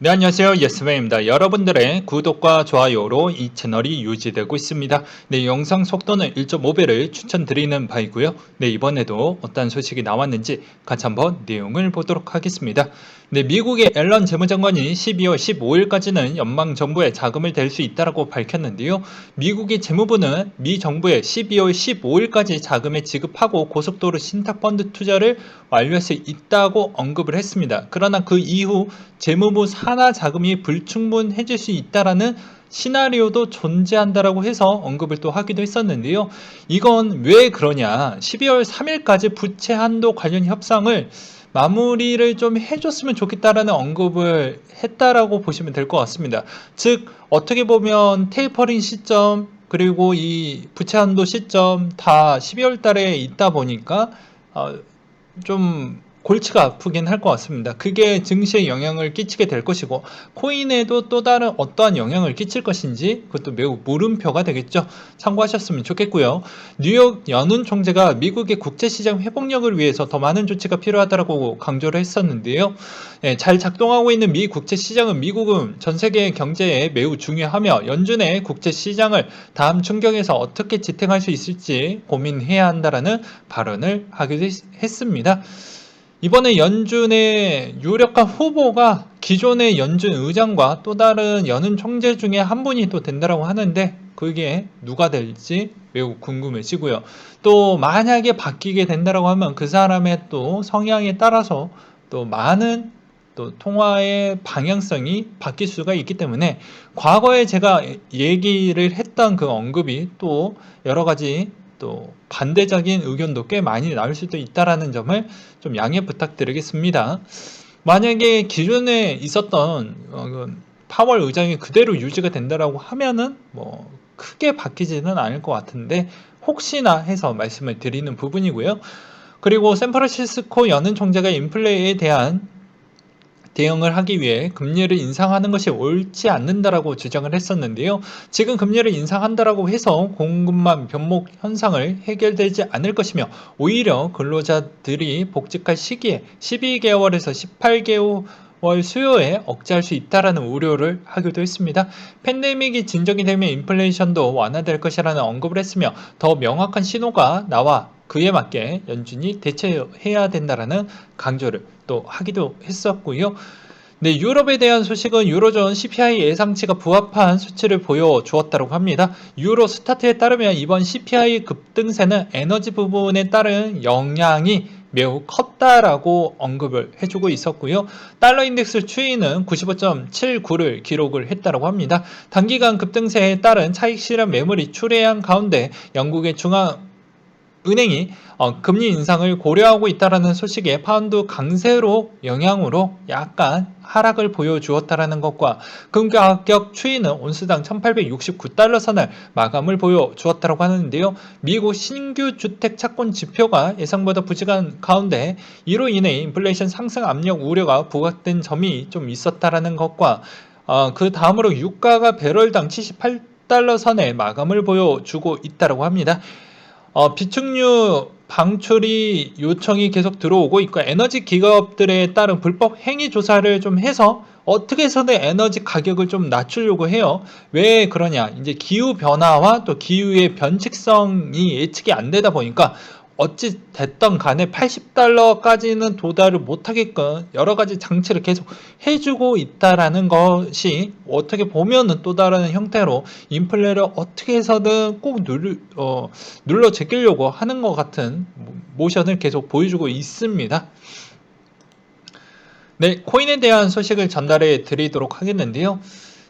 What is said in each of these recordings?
네, 안녕하세요. 예스맨입니다. 여러분들의 구독과 좋아요로 이 채널이 유지되고 있습니다. 네, 영상 속도는 1.5배를 추천드리는 바이고요. 네, 이번에도 어떤 소식이 나왔는지 같이 한번 내용을 보도록 하겠습니다. 네, 미국의 앨런 재무장관이 12월 15일까지는 연방 정부에 자금을 댈 수 있다라고 밝혔는데요. 미국의 재무부는 미 정부에 12월 15일까지 자금을 지급하고 고속도로 신탁 펀드 투자를 완료할 수 있다고 언급을 했습니다. 그러나 그 이후 재무부 산하 자금이 불충분해질 수 있다라는 시나리오도 존재한다라고 해서 언급을 또 하기도 했었는데요. 이건 왜 그러냐? 12월 3일까지 부채 한도 관련 협상을 마무리를 좀 해줬으면 좋겠다라는 언급을 했다라고 보시면 될 것 같습니다. 즉 어떻게 보면 테이퍼링 시점 그리고 이 부채 한도 시점 다 12월 달에 있다 보니까 어, 좀 골치가 아프긴 할 것 같습니다. 그게 증시에 영향을 끼치게 될 것이고 코인에도 또 다른 어떠한 영향을 끼칠 것인지 그것도 매우 물음표가 되겠죠. 참고하셨으면 좋겠고요. 뉴욕 연은 총재가 미국의 국제시장 회복력을 위해서 더 많은 조치가 필요하다고 강조를 했었는데요. 예, 잘 작동하고 있는 미 국제시장은 미국은 전 세계 경제에 매우 중요하며 연준의 국제시장을 다음 충격에서 어떻게 지탱할 수 있을지 고민해야 한다라는 발언을 하기도 했습니다. 이번에 연준의 유력한 후보가 기존의 연준 의장과 또 다른 연은 총재 중에 한 분이 또 된다라고 하는데 그게 누가 될지 매우 궁금해지고요. 또 만약에 바뀌게 된다라고 하면 그 사람의 또 성향에 따라서 또 많은 또 통화의 방향성이 바뀔 수가 있기 때문에 과거에 제가 얘기를 했던 그 언급이 또 여러 가지 또 반대적인 의견도 꽤 많이 나올 수도 있다라는 점을 좀 양해 부탁드리겠습니다. 만약에 기존에 있었던 어, 그 파월 의장이 그대로 유지가 된다라고 하면은 뭐 크게 바뀌지는 않을 것 같은데 혹시나 해서 말씀을 드리는 부분이고요. 그리고 샌프란시스코 연은 총재가 인플레에 대한 대응을 하기 위해 금리를 인상하는 것이 옳지 않는다라고 주장을 했었는데요. 지금 금리를 인상한다라고 해서 공급망 변목 현상을 해결되지 않을 것이며 오히려 근로자들이 복직할 시기에 12개월에서 18개월 월 수요에 억제할 수 있다라는 우려를 하기도 했습니다. 팬데믹이 진정이 되면 인플레이션도 완화될 것이라는 언급을 했으며 더 명확한 신호가 나와 그에 맞게 연준이 대처해야 된다라는 강조를 또 하기도 했었고요. 네, 유럽에 대한 소식은 유로존 CPI 예상치가 부합한 수치를 보여주었다고 합니다. 유로 스타트에 따르면 이번 CPI 급등세는 에너지 부분에 따른 영향이 매우 컸다라고 언급을 해주고 있었고요. 달러 인덱스 추이는 95.79를 기록을 했다고 합니다. 단기간 급등세에 따른 차익 실현 매물이 출회한 가운데 영국의 중앙 은행이 어, 금리 인상을 고려하고 있다라는 소식에 파운드 강세로 영향으로 약간 하락을 보여주었다라는 것과 금 가격 추이는 온스당 1869달러 선을 마감을 보여주었다고 하는데요. 미국 신규 주택 착권 지표가 예상보다 부족한 가운데 이로 인해 인플레이션 상승 압력 우려가 부각된 점이 좀 있었다라는 것과 어, 그 다음으로 유가가 배럴당 78달러 선에 마감을 보여주고 있다고 합니다. 어, 비축류 방출이 요청이 계속 들어오고 있고 에너지 기업들에 따른 불법 행위 조사를 좀 해서 어떻게 해서든 에너지 가격을 좀 낮추려고 해요. 왜 그러냐? 이제 기후 변화와 또 기후의 변칙성이 예측이 안 되다 보니까 어찌 됐던 간에 80달러까지는 도달을 못하게끔 여러 가지 장치를 계속 해주고 있다라는 것이 어떻게 보면은 또 다른 형태로 인플레를 어떻게 해서든 꼭 눌러, 어, 눌러 제끼려고 하는 것 같은 모션을 계속 보여주고 있습니다. 네, 코인에 대한 소식을 전달해 드리도록 하겠는데요.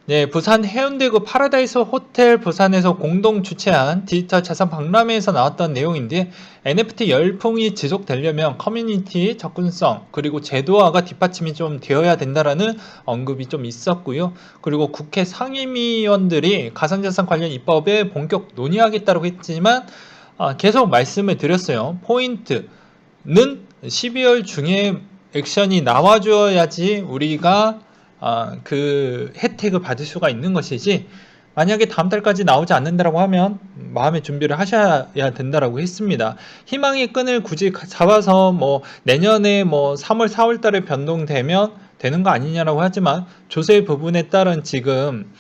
네, 부산 해운대구 파라다이스 호텔 부산에서 공동 주최한 디지털 자산 박람회에서 나왔던 내용인데 NFT 열풍이 지속되려면 커뮤니티 접근성 그리고 제도화가 뒷받침이 좀 되어야 된다라는 언급이 좀 있었고요. 그리고 국회 상임위원들이 가상자산 관련 입법에 본격 논의하겠다고 했지만 아, 계속 말씀을 드렸어요. 포인트는 12월 중에 액션이 나와줘야지 우리가 어, 그 혜택을 받을 수가 있는 것이지 만약에 다음 달까지 나오지 않는다라고 하면 마음의 준비를 하셔야 된다라고 했습니다. 희망의 끈을 굳이 잡아서 뭐 내년에 뭐 3월 4월 달에 변동되면 되는 거 아니냐라고 하지만 조세 부분에 따른 지금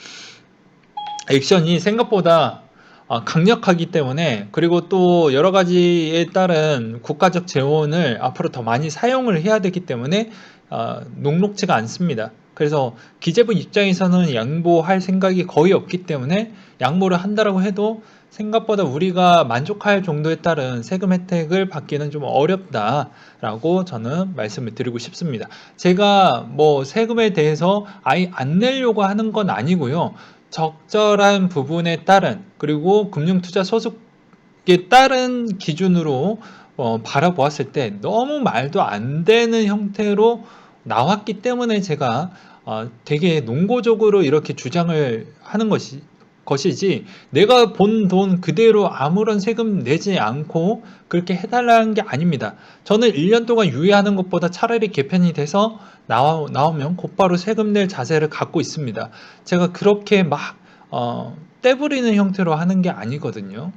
액션이 생각보다 아, 강력하기 때문에 그리고 또 여러 가지에 따른 국가적 재원을 앞으로 더 많이 사용을 해야 되기 때문에 아, 녹록지가 않습니다. 그래서 기재부 입장에서는 양보할 생각이 거의 없기 때문에 양보를 한다라고 해도 생각보다 우리가 만족할 정도에 따른 세금 혜택을 받기는 좀 어렵다라고 저는 말씀을 드리고 싶습니다. 제가 뭐 세금에 대해서 아예 안 내려고 하는 건 아니고요. 적절한 부분에 따른 그리고 금융투자 소득에 따른 기준으로 어, 바라보았을 때 너무 말도 안 되는 형태로 나왔기 때문에 제가 어, 되게 농고적으로 이렇게 주장을 하는 것이 것이지 내가 본 돈 그대로 아무런 세금 내지 않고 그렇게 해달라는 게 아닙니다. 저는 1년 동안 유예하는 것보다 차라리 개편이 돼서 나와, 나오면 곧바로 세금 낼 자세를 갖고 있습니다. 제가 그렇게 막 어, 떼부리는 형태로 하는 게 아니거든요.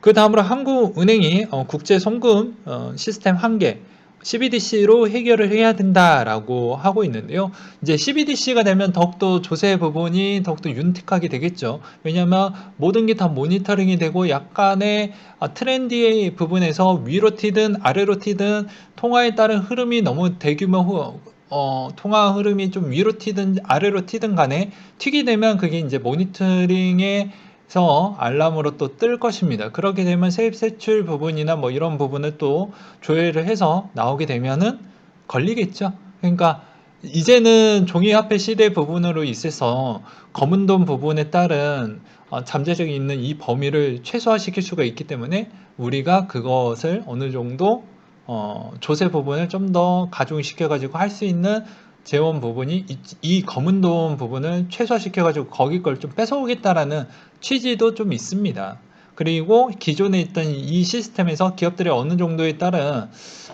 그 다음으로 한국은행이 어, 국제 송금 어, 시스템 한계 CBDC로 해결을 해야 된다라고 하고 있는데요. 이제 CBDC가 되면 더욱더 조세 부분이 더욱더 윤택하게 되겠죠. 왜냐하면 모든 게 다 모니터링이 되고 약간의 아, 트렌디의 부분에서 위로 튀든 아래로 튀든 통화에 따른 흐름이 너무 대규모 후, 어, 통화 흐름이 좀 위로 튀든 아래로 튀든 간에 튀게 되면 그게 이제 모니터링의 서 알람으로 또 뜰 것입니다. 그렇게 되면 세입 세출 부분이나 뭐 이런 부분을 또 조회를 해서 나오게 되면은 걸리겠죠. 그러니까 이제는 종이화폐 시대 부분으로 있어서 검은 돈 부분에 따른 어, 잠재적인 있는 이 범위를 최소화시킬 수가 있기 때문에 우리가 그것을 어느 정도 어, 조세 부분을 좀 더 가중시켜 가지고 할 수 있는 재원 부분이 이, 이 검은 돈 부분을 최소화시켜 가지고 거기 걸 좀 뺏어오겠다라는 취지도 좀 있습니다. 그리고 기존에 있던 이 시스템에서 기업들이 어느 정도에 따른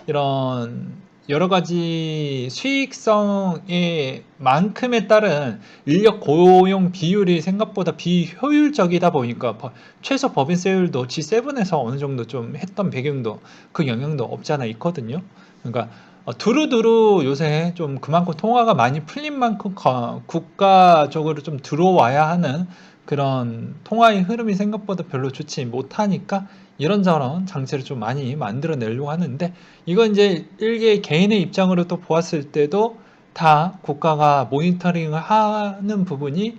이런 여러 가지 수익성의 만큼에 따른 인력 고용 비율이 생각보다 비효율적이다 보니까 최소 법인세율도 G7에서 어느 정도 좀 했던 배경도 그 영향도 없지 않아 있거든요. 그러니까 어, 두루두루 요새 좀 그만큼 통화가 많이 풀린 만큼 국가적으로 좀 들어와야 하는 그런 통화의 흐름이 생각보다 별로 좋지 못하니까 이런저런 장치를 좀 많이 만들어내려고 하는데 이건 이제 일개 개인의 입장으로 또 보았을 때도 다 국가가 모니터링을 하는 부분이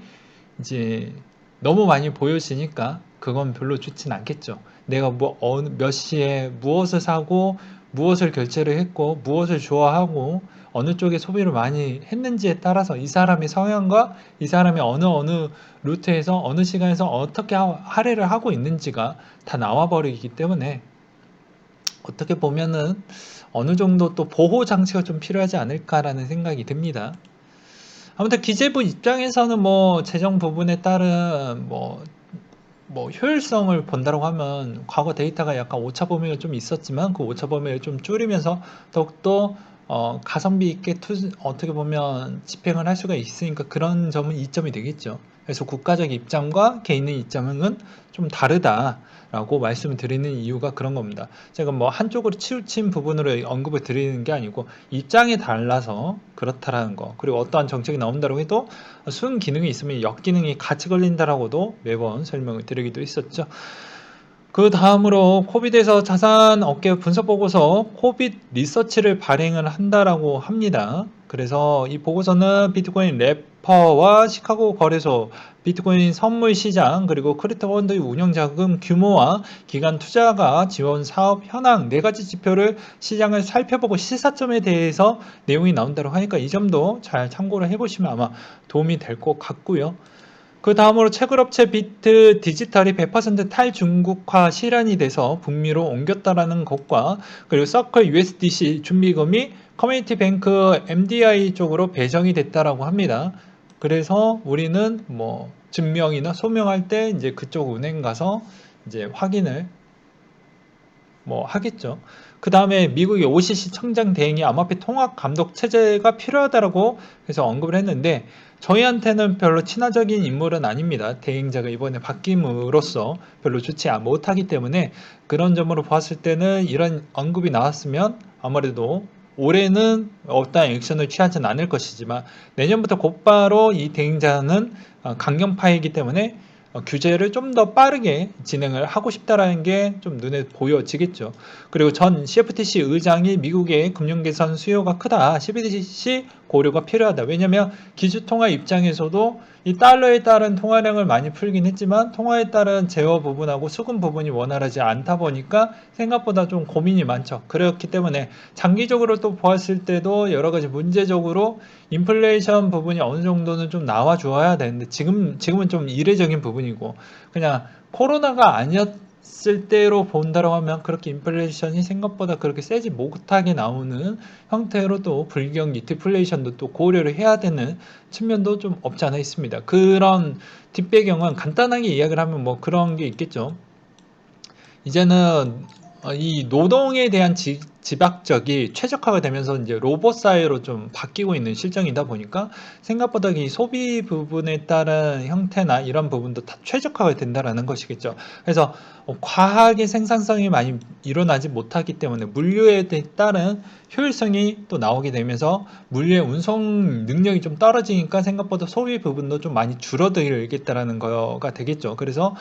이제 너무 많이 보여지니까 그건 별로 좋진 않겠죠. 내가 뭐 어느 몇 시에 무엇을 사고 무엇을 결제를 했고 무엇을 좋아하고 어느 쪽에 소비를 많이 했는지에 따라서 이 사람의 성향과 이 사람이 어느 어느 루트에서 어느 시간에서 어떻게 할애를 하고 있는지가 다 나와 버리기 때문에 어떻게 보면은 어느 정도 또 보호 장치가 좀 필요하지 않을까라는 생각이 듭니다. 아무튼 기재부 입장에서는 뭐 재정 부분에 따른 뭐뭐 효율성을 본다고 하면 과거 데이터가 약간 오차 범위가 좀 있었지만 그 오차 범위를 좀 줄이면서 더욱더 어, 가성비 있게 투, 어떻게 보면 집행을 할 수가 있으니까 그런 점은 이점이 되겠죠. 그래서 국가적 입장과 개인의 입장은 좀 다르다라고 말씀을 드리는 이유가 그런 겁니다. 제가 뭐 한쪽으로 치우친 부분으로 언급을 드리는 게 아니고 입장이 달라서 그렇다라는 거. 그리고 어떠한 정책이 나온다고 해도 순 기능이 있으면 역 기능이 같이 걸린다라고도 매번 설명을 드리기도 했었죠. 그 다음으로 코비드에서 자산 업계 분석 보고서 코비드 리서치를 발행을 한다라고 합니다. 그래서 이 보고서는 비트코인 래퍼와 시카고 거래소, 비트코인 선물 시장, 그리고 펀드 운영 자금 규모와 기간 투자가 지원 사업 현황 네 가지 지표를 시장을 살펴보고 시사점에 대해서 내용이 나온다고 하니까 이 점도 잘 참고를 해보시면 아마 도움이 될 것 같고요. 그 다음으로 채굴업체 비트 디지털이 100% 탈중국화 실현이 돼서 북미로 옮겼다라는 것과 그리고 서클 USDC 준비금이 커뮤니티 뱅크 MDI 쪽으로 배정이 됐다라고 합니다. 그래서 우리는 뭐 증명이나 소명할 때 이제 그쪽 은행 가서 이제 확인을 뭐 하겠죠. 그 다음에 미국의 OCC 청장 대행이 암호화폐 통합 감독 체제가 필요하다라고 해서 언급을 했는데 저희한테는 별로 친화적인 인물은 아닙니다. 대행자가 이번에 바뀜으로써 별로 좋지 못하기 때문에 그런 점으로 보았을 때는 이런 언급이 나왔으면 아무래도 올해는 어떠한 액션을 취하진 않을 것이지만 내년부터 곧바로 이 대행자는 어, 강경파이기 때문에 어, 규제를 좀 더 빠르게 진행을 하고 싶다라는 게 좀 눈에 보여지겠죠. 그리고 전 CFTC 의장이 미국의 금융 개선 수요가 크다. CBDC 고려가 필요하다. 왜냐하면 기주통화 입장에서도 이 달러에 따른 통화량을 많이 풀긴 했지만 통화에 따른 제어 부분하고 수급 부분이 원활하지 않다 보니까 생각보다 좀 고민이 많죠. 그렇기 때문에 장기적으로 또 보았을 때도 여러 가지 문제적으로 인플레이션 부분이 어느 정도는 좀 나와 주어야 되는데 지금 지금은 좀 이례적인 부분이고 그냥 코로나가 아니었 을 때로 본다고 하면 그렇게 인플레이션이 생각보다 그렇게 세지 못하게 나오는 형태로 또 불경기 디플레이션도 또 고려를 해야 되는 측면도 좀 없지 않아 있습니다. 그런 뒷배경은 간단하게 이야기를 하면 뭐 그런 게 있겠죠. 이제는 어, 이 노동에 대한 지, 지박적이 최적화가 되면서 이제 로봇 사회로 좀 바뀌고 있는 실정이다 보니까 생각보다 이 소비 부분에 따른 형태나 이런 부분도 다 최적화가 된다라는 것이겠죠. 그래서 어, 과학의 생산성이 많이 일어나지 못하기 때문에 물류에 따른 효율성이 또 나오게 되면서 물류의 운송 능력이 좀 떨어지니까 생각보다 소비 부분도 좀 많이 줄어들겠다라는 거가 되겠죠. 그래서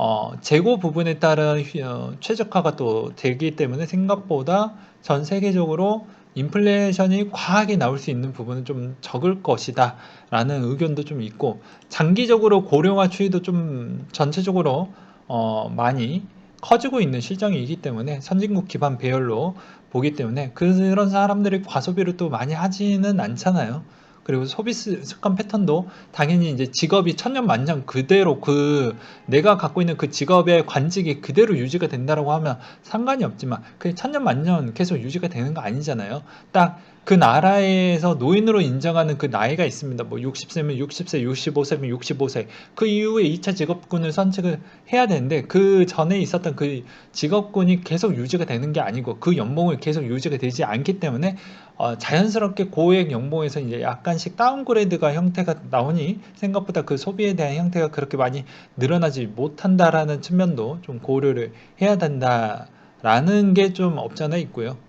어, 재고 부분에 따른 어, 최적화가 또 되기 때문에 생각보다 전 세계적으로 인플레이션이 과하게 나올 수 있는 부분은 좀 적을 것이다 라는 의견도 좀 있고 장기적으로 고령화 추이도 좀 전체적으로 어, 많이 커지고 있는 실정이기 때문에 선진국 기반 배열로 보기 때문에 그런 사람들이 과소비를 또 많이 하지는 않잖아요. 그리고 소비 습관 패턴도 당연히 이제 직업이 천년 만년 그대로 그 내가 갖고 있는 그 직업의 관직이 그대로 유지가 된다라고 하면 상관이 없지만 그게 천년 만년 계속 유지가 되는 거 아니잖아요. 딱 그 나라에서 노인으로 인정하는 그 나이가 있습니다. 뭐 60세면 60세, 65세면 65세. 그 이후에 2차 직업군을 선택을 해야 되는데 그 전에 있었던 그 직업군이 계속 유지가 되는 게 아니고 그 연봉을 계속 유지가 되지 않기 때문에 어, 자연스럽게 고액 연봉에서 이제 약간씩 다운그레이드가 형태가 나오니 생각보다 그 소비에 대한 형태가 그렇게 많이 늘어나지 못한다라는 측면도 좀 고려를 해야 된다라는 게 좀 없잖아 있고요.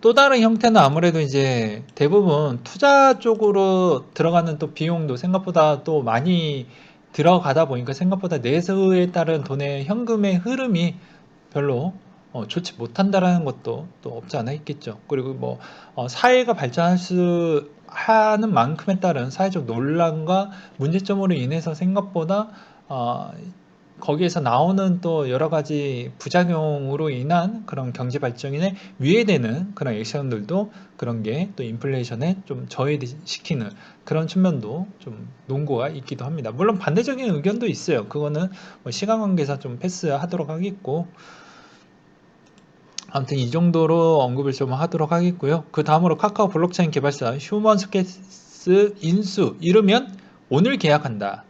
또 다른 형태는 아무래도 이제 대부분 투자 쪽으로 들어가는 또 비용도 생각보다 또 많이 들어가다 보니까 생각보다 내수에 따른 돈의 현금의 흐름이 별로 어, 좋지 못한다라는 것도 또 없지 않아 있겠죠. 그리고 뭐 어, 사회가 발전할 수 하는 만큼에 따른 사회적 논란과 문제점으로 인해서 생각보다 어, 거기에서 나오는 또 여러 가지 부작용으로 인한 그런 경제 발전에 위해되는 그런 액션들도 그런 게 또 인플레이션에 좀 저해시키는 그런 측면도 좀 논고가 있기도 합니다. 물론 반대적인 의견도 있어요. 그거는 뭐 시간 관계상 좀 패스하도록 하겠고 아무튼 이 정도로 언급을 좀 하도록 하겠고요. 그 다음으로 카카오 블록체인 개발사 휴먼 스케스 인수 이르면 오늘 계약한다.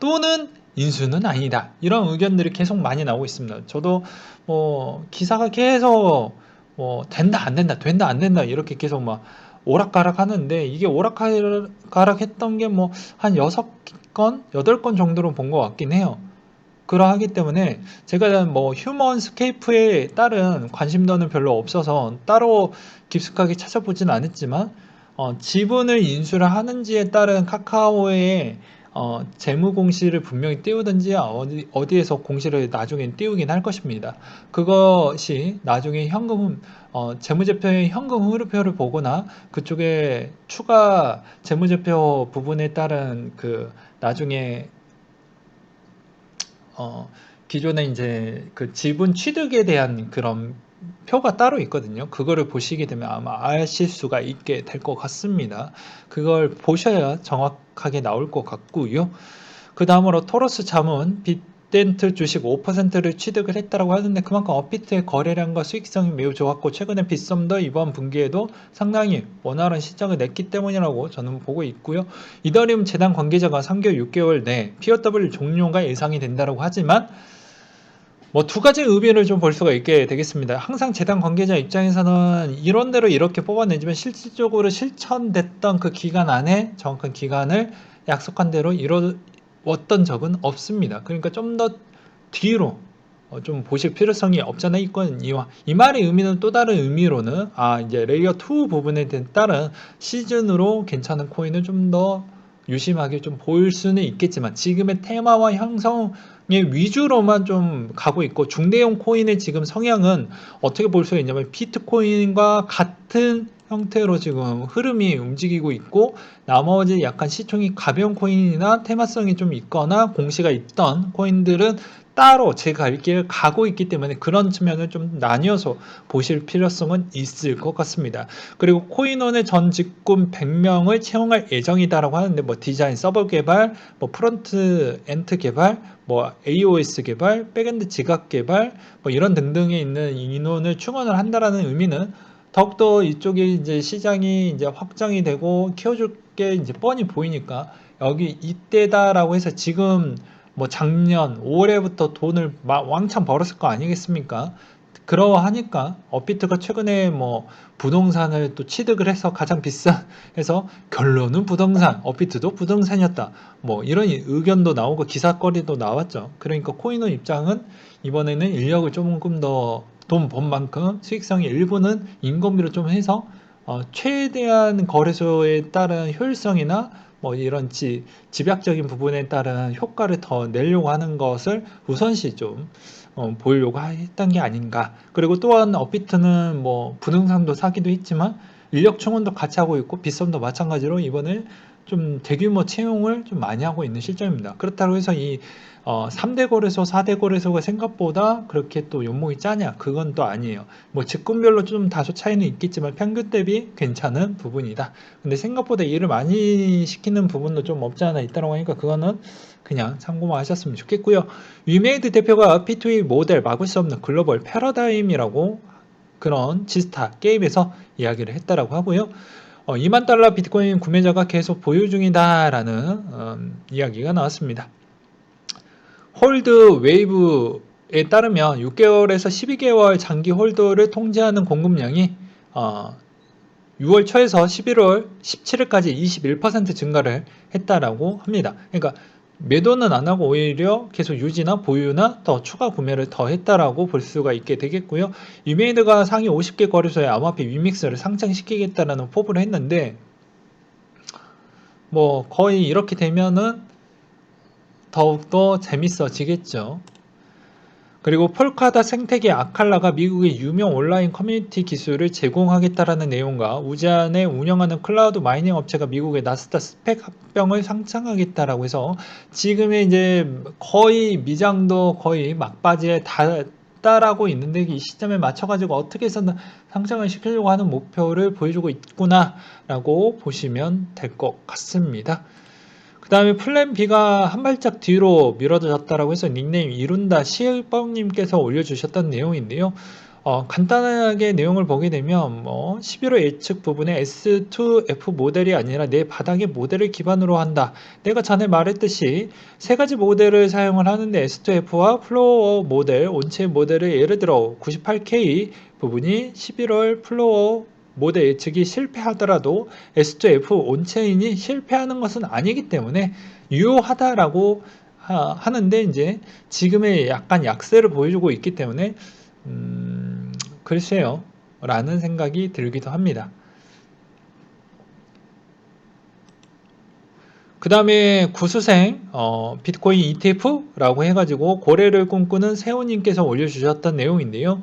또는 인수는 아니다. 이런 의견들이 계속 많이 나오고 있습니다. 저도 뭐 기사가 계속 뭐 된다 안 된다 된다 안 된다 이렇게 계속 막 오락가락 하는데 이게 오락가락 했던 게 뭐한 여섯 건 여덟 건 정도로 본 것 같긴 해요. 그러하기 때문에 제가 뭐 휴먼 스케이프에 따른 관심도는 별로 없어서 따로 깊숙하게 찾아보진 않았지만 어, 지분을 인수를 하는지에 따른 카카오의 어, 재무 공시를 분명히 띄우든지 어디, 어디에서 공시를 나중에 띄우긴 할 것입니다. 그것이 나중에 현금 어, 재무제표의 현금 흐름표를 보거나 그쪽에 추가 재무제표 부분에 따른 그 나중에 어, 기존에 이제 그 지분 취득에 대한 그런 표가 따로 있거든요. 그거를 보시게 되면 아마 아실 수가 있게 될 것 같습니다. 그걸 보셔야 정확하게 나올 것 같고요. 그 다음으로 토러스 자문 빅덴트 주식 5%를 취득을 했다고 하는데 그만큼 업비트의 거래량과 수익성이 매우 좋았고 최근에 빗썸도 이번 분기에도 상당히 원활한 시장을 냈기 때문이라고 저는 보고 있고요. 이더리움 재단 관계자가 3개월, 6개월 내 POW 종료가 예상이 된다고 하지만 뭐 두 가지 의미를 좀 볼 수가 있게 되겠습니다. 항상 재단 관계자 입장에서는 이론대로 이렇게 뽑아내지만 실질적으로 실천됐던 그 기간 안에 정확한 기간을 약속한 대로 이루었던 적은 없습니다. 그러니까 좀 더 뒤로 어, 좀 보실 필요성이 없잖아 있거든요. 이 말의 의미는 또 다른 의미로는 아 이제 레이어 2 부분에 따른 시즌으로 괜찮은 코인을 좀더 유심하게 좀 보일 수는 있겠지만 지금의 테마와 형성의 위주로만 좀 가고 있고 중대형 코인의 지금 성향은 어떻게 볼 수가 있냐면 비트코인과 같은 형태로 지금 흐름이 움직이고 있고 나머지 약간 시총이 가벼운 코인이나 테마성이 좀 있거나 공시가 있던 코인들은 따로 제갈 길을 가고 있기 때문에 그런 측면을 좀 나뉘어서 보실 필요성은 있을 것 같습니다. 그리고 코인원의 전 직군 100명을 채용할 예정이다라고 하는데 뭐 디자인 서버 개발, 뭐 프론트 엔드 개발, 뭐 AOS 개발, 백엔드 지각 개발, 뭐 이런 등등에 있는 인원을 충원을 한다라는 의미는 더욱더 이쪽에 이제 시장이 이제 확장이 되고 키워줄 게 이제 뻔히 보이니까 여기 이때다라고 해서 지금 뭐 작년 올해부터 돈을 막 왕창 벌었을 거 아니겠습니까? 그러하니까 업비트가 최근에 뭐 부동산을 또 취득을 해서 가장 비싼 해서 결론은 부동산 업비트도 부동산이었다 뭐 이런 의견도 나오고 기사거리도 나왔죠 그러니까 코인원 입장은 이번에는 인력을 조금 더 돈 번 만큼 수익성의 일부는 인건비로 좀 해서 어, 최대한 거래소에 따른 효율성이나 뭐 이런 지, 집약적인 부분에 따른 효과를 더 내려고 하는 것을 우선시 좀 어, 보이려고 했던 게 아닌가. 그리고 또한 업비트는 뭐 부동산도 사기도 했지만 인력 충원도 같이 하고 있고 빗썸도 마찬가지로 이번에 좀 대규모 채용을 좀 많이 하고 있는 실정입니다. 그렇다고 해서 이 어, 3대 거래소, 4대 거래소가 생각보다 그렇게 또 연목이 짜냐? 그건 또 아니에요. 뭐 직군별로 좀 다소 차이는 있겠지만 평균 대비 괜찮은 부분이다. 근데 생각보다 일을 많이 시키는 부분도 좀 없지 않아 있다고 하니까 그거는 그냥 참고만 하셨으면 좋겠고요. 위메이드 대표가 P2E 모델 막을 수 없는 글로벌 패러다임이라고 그런 지스타 게임에서 이야기를 했다라고 하고요. 어, 2만 달러 비트코인 구매자가 계속 보유 중이다라는 음, 이야기가 나왔습니다. 홀드 웨이브에 따르면 6개월에서 12개월 장기 홀더를 통제하는 공급량이 어, 6월 초에서 11월 17일까지 21% 증가를 했다라고 합니다. 그러니까 매도는 안 하고 오히려 계속 유지나 보유나 더 추가 구매를 더 했다라고 볼 수가 있게 되겠고요. 유메이드가 상위 50개 거래소에 암호화폐 위믹스를 상장시키겠다라는 포부를 했는데 뭐 거의 이렇게 되면은 더욱더 재밌어지겠죠. 그리고 폴카다 생태계 아칼라가 미국의 유명 온라인 커뮤니티 기술을 제공하겠다라는 내용과 우지안에 운영하는 클라우드 마이닝 업체가 미국의 나스다 스펙 합병을 상장하겠다라고 해서 지금의 이제 거의 미장도 거의 막바지에 다 따라고 있는데 이 시점에 맞춰가지고 어떻게 해서는 상장을 시키려고 하는 목표를 보여주고 있구나라고 보시면 될 것 같습니다. 그 다음에 플랜 B가 한 발짝 뒤로 미뤄졌다라고 해서 닉네임 이룬다 시을뻥님께서 올려주셨던 내용인데요. 어, 간단하게 내용을 보게 되면 뭐 11호 예측 부분에 S2F 모델이 아니라 내 바닥의 모델을 기반으로 한다. 내가 전에 말했듯이 세 가지 모델을 사용을 하는데 S2F와 플로어 모델, 온체 모델을 예를 들어 98K 부분이 11월 플로어 모델 예측이 실패하더라도 S2F 온체인이 실패하는 것은 아니기 때문에 유효하다라고 하, 는데 이제 지금의 약간 약세를 보여주고 있기 때문에 음, 글쎄요 라는 생각이 들기도 합니다. 그 다음에 구수생 어, 비트코인 ETF라고 해가지고 고래를 꿈꾸는 세호님께서 올려주셨던 내용인데요.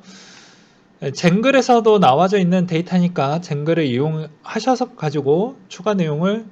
쟁글에서도 나와져 있는 데이터니까 쟁글을 이용하셔서 가지고 추가 내용을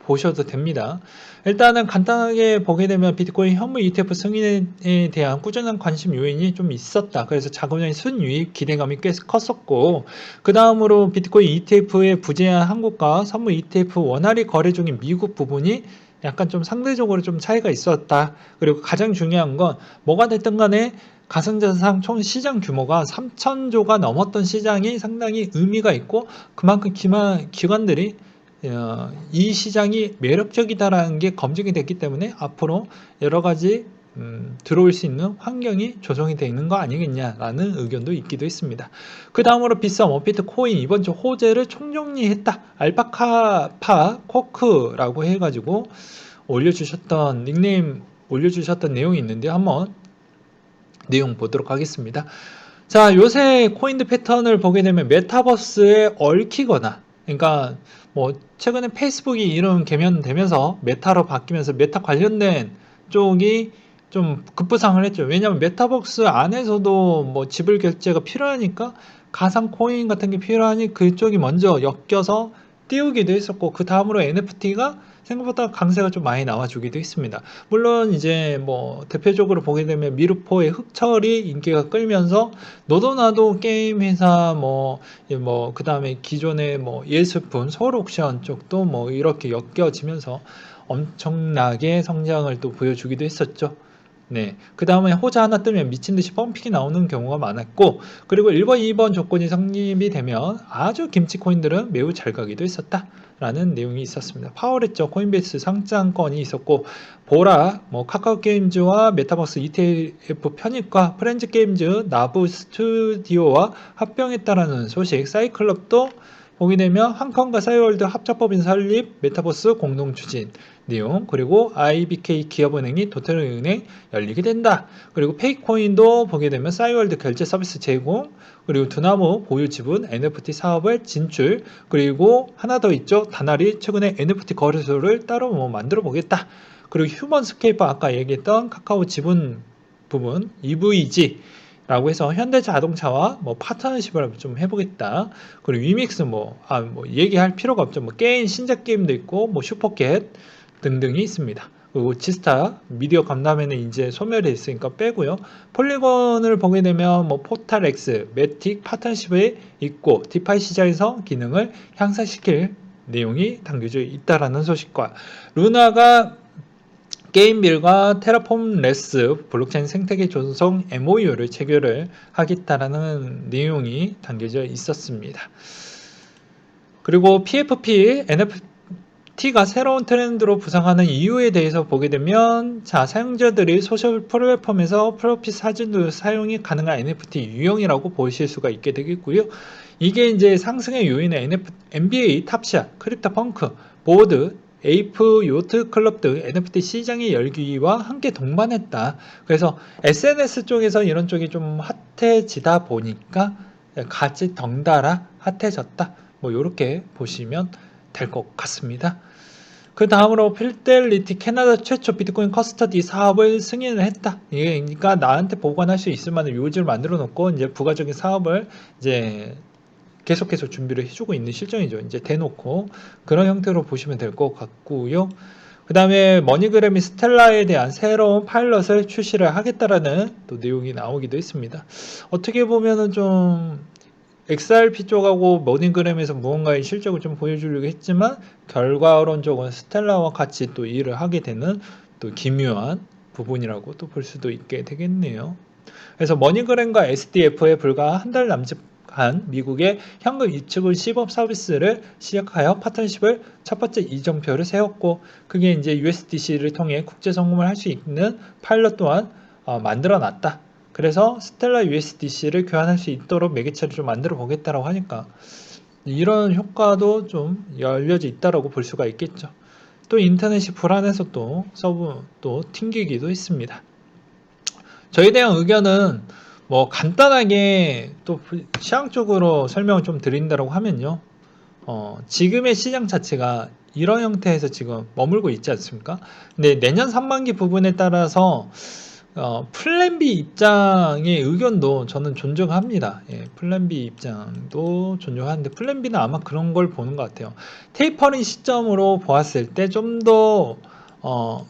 보셔도 됩니다. 일단은 간단하게 보게 되면 비트코인 현물 ETF 승인에 대한 꾸준한 관심 요인이 좀 있었다. 그래서 자금의 순유입 기대감이 꽤 컸었고 그 다음으로 비트코인 ETF의 부재한 한국과 선물 ETF 원활히 거래 중인 미국 부분이 약간 좀 상대적으로 좀 차이가 있었다. 그리고 가장 중요한 건 뭐가 됐든 간에 가상자산 총 시장 규모가 3천조가 넘었던 시장이 상당히 의미가 있고 그만큼 기만, 기관들이 어, 이 시장이 매력적이다라는 게 검증이 됐기 때문에 앞으로 여러 가지 음, 들어올 수 있는 환경이 조성이 되어 있는 거 아니겠냐라는 의견도 있기도 했습니다. 그 다음으로 비썸 어피트 코인 이번 주 호재를 총정리했다. 알파카파 코크라고 해가지고 올려주셨던 닉네임 올려주셨던 내용이 있는데 한번 내용 보도록 하겠습니다. 자, 요새 코인드 패턴을 보게 되면 메타버스에 얽히거나, 그러니까 뭐 최근에 페이스북이 이런 개면되면서 메타로 바뀌면서 메타 관련된 쪽이 좀 급부상을 했죠. 왜냐하면 메타버스 안에서도 뭐 지불 결제가 필요하니까 가상 코인 같은 게 필요하니 그쪽이 먼저 엮여서 띄우기도 했었고 그 다음으로 NFT가 생각보다 강세가 좀 많이 나와주기도 했습니다. 물론 이제 뭐 대표적으로 보게 되면 미르포의 흑철이 인기가 끌면서 너도 나도 게임 회사 뭐 뭐 그다음에 기존의 뭐 예술품 서울 옥션 쪽도 뭐 이렇게 엮여지면서 엄청나게 성장을 또 보여주기도 했었죠. 네. 그 다음에 호자 하나 뜨면 미친 듯이 펌핑이 나오는 경우가 많았고, 그리고 1번, 2번 조건이 성립이 되면 아주 김치 코인들은 매우 잘 가기도 했었다. 라는 내용이 있었습니다. 파워레저 코인베이스 상장권이 있었고, 보라, 뭐 카카오 게임즈와 메타버스 ETF 편입과 프렌즈 게임즈, 나부 스튜디오와 합병했다라는 소식, 사이클럽도 보게 되면 한컨과 사이월드 합작법인 설립, 메타버스 공동 추진 내용, 그리고 IBK 기업은행이 도태은행 열리게 된다. 그리고 페이코인도 보게 되면 사이월드 결제 서비스 제공, 그리고 두나무 보유 지분 NFT 사업을 진출, 그리고 하나 더 있죠. 다나리 최근에 NFT 거래소를 따로 뭐 만들어 보겠다. 그리고 휴먼 스케이퍼 아까 얘기했던 카카오 지분 부분 EVG 라고 해서 현대자동차와 뭐 파트너십을 좀 해보겠다. 그리고 위믹스 뭐, 아, 뭐 얘기할 필요가 없죠. 뭐 게임, 신작 게임도 있고, 뭐 슈퍼캣 등등이 있습니다. 그리고 지스타 미디어 감담에는 이제 소멸이 있으니까 빼고요. 폴리곤을 보게 되면 뭐 포탈 X, 매틱 파트너십에 있고 디파이 시장에서 기능을 향상시킬 내용이 담겨져 있다라는 소식과 루나가 게임빌과 테라폼 레스 블록체인 생태계 조성 MOU를 체결을 하겠다라는 내용이 담겨져 있었습니다. 그리고 PFP, NFT가 새로운 트렌드로 부상하는 이유에 대해서 보게 되면 자 사용자들이 소셜 플랫폼에서 프로필 사진도 사용이 가능한 NFT 유형이라고 보실 수가 있게 되겠고요. 이게 이제 상승의 요인은 NBA 탑샷, 크립토 펑크, 보드, 에이프 요트 클럽 등 NFT 시장의 열기와 함께 동반했다. 그래서 SNS 쪽에서 이런 쪽이 좀 핫해지다 보니까 같이 덩달아 핫해졌다. 뭐 이렇게 보시면 될 것 같습니다. 그 다음으로 필델리티 캐나다 최초 비트코인 커스터디 사업을 승인을 했다. 그러니까 나한테 보관할 수 있을 만한 요지를 만들어 놓고 이제 부가적인 사업을 이제 계속해서 준비를 해주고 있는 실정이죠. 이제 대놓고 그런 형태로 보시면 될 것 같고요. 그 다음에 머니그램이 스텔라에 대한 새로운 파일럿을 출시를 하겠다라는 또 내용이 나오기도 했습니다. 어떻게 보면은 좀 XRP 쪽하고 머니그램에서 무언가의 실적을 좀 보여주려고 했지만 결과론적으로 스텔라와 같이 또 일을 하게 되는 또 기묘한 부분이라고 또 볼 수도 있게 되겠네요. 그래서 머니그램과 SDF에 불과 한 달 남짓 한 미국의 현금 유축을 시범 서비스를 시작하여 파트너십을 첫 번째 이정표를 세웠고 그게 이제 USDC를 통해 국제 송금을 할 수 있는 파일럿 또한 어, 만들어 놨다. 그래서 스텔라 USDC를 교환할 수 있도록 매개체를 좀 만들어 보겠다라고 하니까 이런 효과도 좀 열려져 있다라고 볼 수가 있겠죠. 또 인터넷이 불안해서 또 서브 또 튕기기도 했습니다. 저에 대한 의견은 뭐 간단하게 또 시장적으로 설명을 좀 드린다고 하면요. 어, 지금의 시장 자체가 이런 형태에서 지금 머물고 있지 않습니까? 근데 내년 상반기 부분에 따라서 어, 플랜 B 입장의 의견도 저는 존중합니다. 예, 플랜 B 입장도 존중하는데 플랜 B는 아마 그런 걸 보는 것 같아요. 테이퍼링 시점으로 보았을 때 좀 더 어,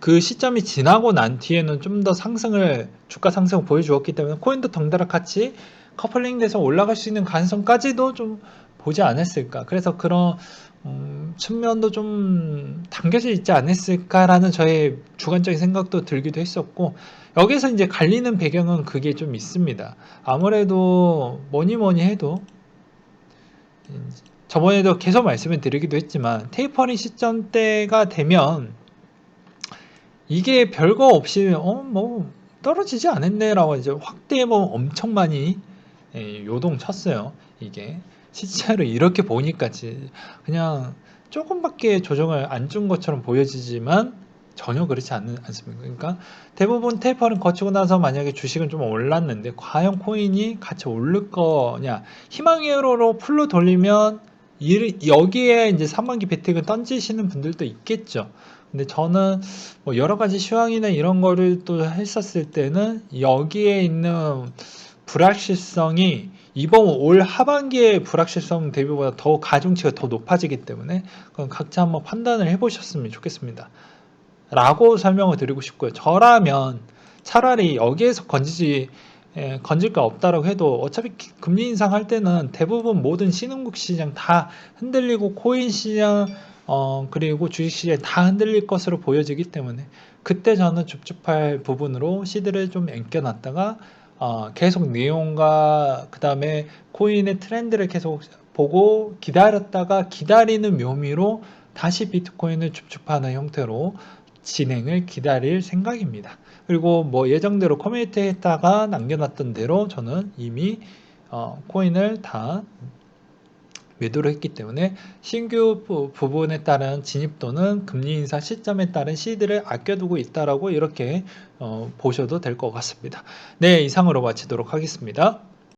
그 시점이 지나고 난 뒤에는 좀 더 상승을 주가 상승을 보여주었기 때문에 코인도 덩달아 같이 커플링 돼서 올라갈 수 있는 가능성까지도 좀 보지 않았을까 그래서 그런 음, 측면도 좀 담겨져 있지 않았을까라는 저의 주관적인 생각도 들기도 했었고 여기서 이제 갈리는 배경은 그게 좀 있습니다 아무래도 뭐니 뭐니 해도 저번에도 계속 말씀을 드리기도 했지만 테이퍼링 시점대가 되면 이게 별거 없이 어 뭐 떨어지지 않았네라고 이제 확대해 보면 엄청 많이 예, 요동 쳤어요. 이게 실제로 이렇게 보니까 그냥 조금밖에 조정을 안 준 것처럼 보여지지만 전혀 그렇지 않, 않습니다. 그러니까 대부분 테이퍼링 거치고 나서 만약에 주식은 좀 올랐는데 과연 코인이 같이 오를 거냐 희망회로로 풀로 돌리면 이- 여기에 이제 3만기 베팅을 던지시는 분들도 있겠죠. 근데 저는 뭐 여러 가지 시황이나 이런 거를 또 했었을 때는 여기에 있는 불확실성이 이번 올 하반기의 불확실성 대비보다 더 가중치가 더 높아지기 때문에 그건 각자 한번 판단을 해보셨으면 좋겠습니다. 라고 설명을 드리고 싶고요. 저라면 차라리 여기에서 건지지 에, 건질 거 없다라고 해도 어차피 기- 금리 인상할 때는 대부분 모든 신흥국 시장 다 흔들리고 코인 시장 어 그리고 주식 시장 다 흔들릴 것으로 보여지기 때문에 그때 저는 줍줍할 부분으로 시드를 좀 앵겨놨다가 어 계속 내용과 그 다음에 코인의 트렌드를 계속 보고 기다렸다가 기다리는 묘미로 다시 비트코인을 줍줍하는 형태로 진행을 기다릴 생각입니다. 그리고 뭐 예정대로 커뮤니티에다가 남겨놨던 대로 저는 이미 어, 코인을 다 매도를 했기 때문에 신규 부- 부분에 따른 진입 또는 금리 인사 시점에 따른 시드를 아껴두고 있다라고 이렇게 어, 보셔도 될 것 같습니다. 네, 이상으로 마치도록 하겠습니다.